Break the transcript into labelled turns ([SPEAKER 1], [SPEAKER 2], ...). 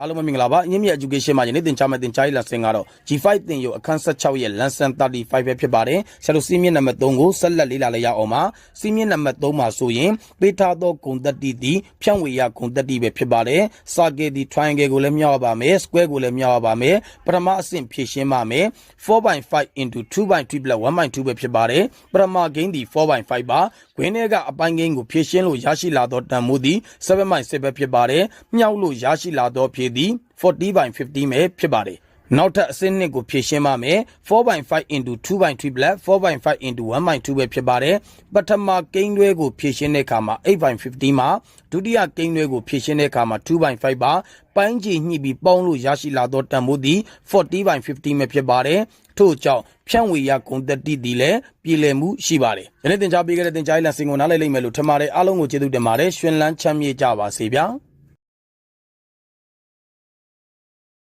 [SPEAKER 1] အားလုံးပဲမင်္ဂလာပါအင်းမြင့် education မှာယနေ့သင်ကြားမယ့်သင်ကြားရေး lesson ကတော့ G5 သင်ယူအခန်း16ရဲ့ lesson 35ပဲဖြစ်ပါတယ်ဆရာတို့စီးမြင့်နံပါတ်3ကိုဆက်လက်လေ့လာလိုက်ရအောင်ပါစီးမြင့်နံပါတ်3မှာဆိုရင်ပေးထားသောဂုဏ်သတ္တိသည်ဖြန့်ဝေရဂုဏ်သတ္တိပဲဖြစ်ပါတယ်စာကေဒီ triangle ကိုလည်းမြောက်ရပါမယ် square ကိုလည်းမြောက်ရပါမယ်ပထမအဆင့်ဖြည့်ရှင်းပါမယ်4/5 into 2/3 plus 1/2ပဲဖြစ်ပါတယ်ပထမဂိမ်းဒီ4/5ပါဂွင်းထဲကအပိုင်းဂိမ်းကိုဖြည့်ရှင်းလို့ရရှိလာသောတန်ဖိုးသည်7/6ပဲဖြစ်ပါတယ်မြောက်လို့ရရှိလာသောဖြည့်သည်40 by 50ပဲဖြစ်ပါတယ်နောက်ထပ်အစင်းနှစ်ကိုဖြည့်ရှင်းပါမယ်4/5 into 2/3 plus 4/5 into 1/2ပဲဖြစ်ပါတယ်ပထမကိန်းတွဲကိုဖြည့်ရှင်းတဲ့အခါမှာ8/50မှာဒုတိယကိန်းတွဲကိုဖြည့်ရှင်းတဲ့အခါမှာ2/5ပါပိုင်းကြီးညှိပြီးပေါင်းလို့ရရှိလာသောတန်ဖိုးသည်40/50ပဲဖြစ်ပါတယ်ထို့ကြောင့်ဖြန့်ဝေရဂုဏ်သတ္တိသည်လည်းပြည်လည်မှုရှိပါတယ်ယနေ့သင်ကြားပေးခဲ့တဲ့သင်ကြားရေးလမ်းစဉ်ကိုနားလည်လိမ့်မယ်လို့ထင်ပါတယ်အားလုံးကိုကျေးဇူးတင်ပါတယ်ရှင်လန်းချမ်းမြေ့ကြပါစေဗျာ